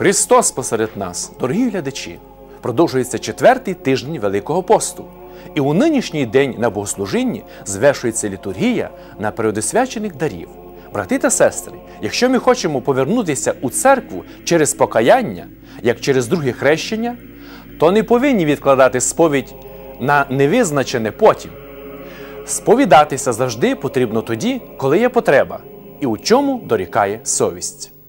Христос посеред нас, дорогі глядачі, продовжується четвертий тиждень Великого посту. І у нинішній день на богослужінні звершується літургія на передосвячених дарів. Брати та сестри, якщо ми хочемо повернутися у церкву через покаяння, як через друге хрещення, то не повинні відкладати сповідь на невизначене потім. Сповідатися завжди потрібно тоді, коли є потреба, і у чому дорікає совість.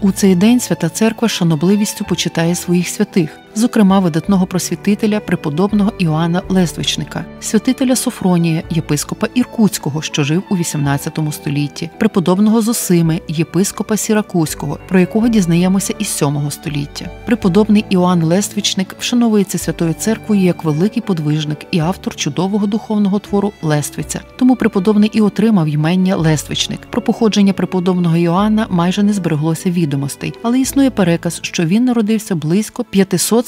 У цей день Свята Церква шанобливістю почитає своїх святих, зокрема видатного просвітителя преподобного Іоанна Лествичника, святителя Софронія, єпископа Іркутського, що жив у XVIII столітті, преподобного Зосими, єпископа Сіракузького, про якого дізнаємося із VII століття. Преподобний Іоанн Лествичник вшановується Святою Церквою як великий подвижник і автор чудового духовного твору Лествиця. Тому преподобний і отримав ймення Лествичник. Про походження преподобного Іоанна майже не збереглося відомостей, але існує переказ, що він народився близько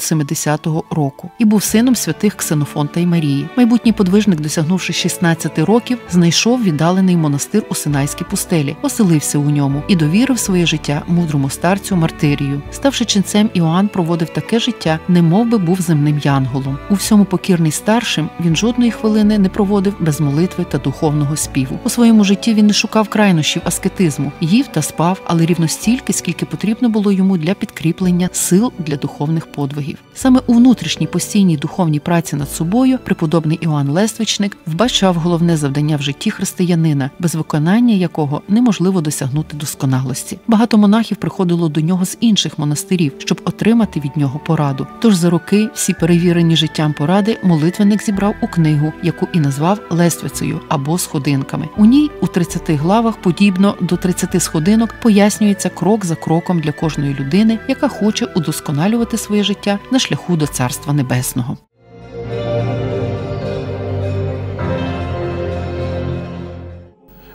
570 року і був сином святих Ксенофонта і Марії. Майбутній подвижник, досягнувши 16 років, знайшов віддалений монастир у Синайській пустелі, оселився у ньому і довірив своє життя мудрому старцю Мартирію. Ставши ченцем, Іоанн проводив таке життя, немов би був земним янголом. У всьому покірний старшим він жодної хвилини не проводив без молитви та духовного співу. У своєму житті він не шукав крайнощів аскетизму, їв та спав, але рівно стільки, скільки потрібно було йому для підкріплення сил для духовних подвигів. Саме у внутрішній постійній духовній праці над собою преподобний Іоанн Лествичник вбачав головне завдання в житті християнина, без виконання якого неможливо досягнути досконалості. Багато монахів приходило до нього з інших монастирів, щоб отримати від нього пораду. Тож за роки всі перевірені життям поради молитвенник зібрав у книгу, яку і назвав Лествицею або сходинками. У ній у 30 главах, подібно до 30 сходинок, пояснюється крок за кроком для кожної людини, яка хоче удосконалювати своє життя на шляху до Царства Небесного.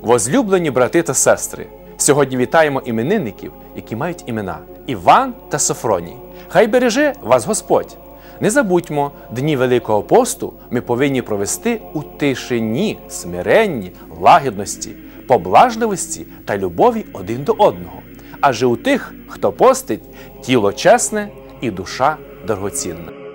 Возлюблені брати та сестри, сьогодні вітаємо іменинників, які мають імена Іван та Софроній. Хай береже вас Господь. Не забудьмо, дні Великого посту ми повинні провести у тишині, смиренні, лагідності, поблажливості та любові один до одного. Адже у тих, хто постить, тіло чесне і душа дорогоцінна.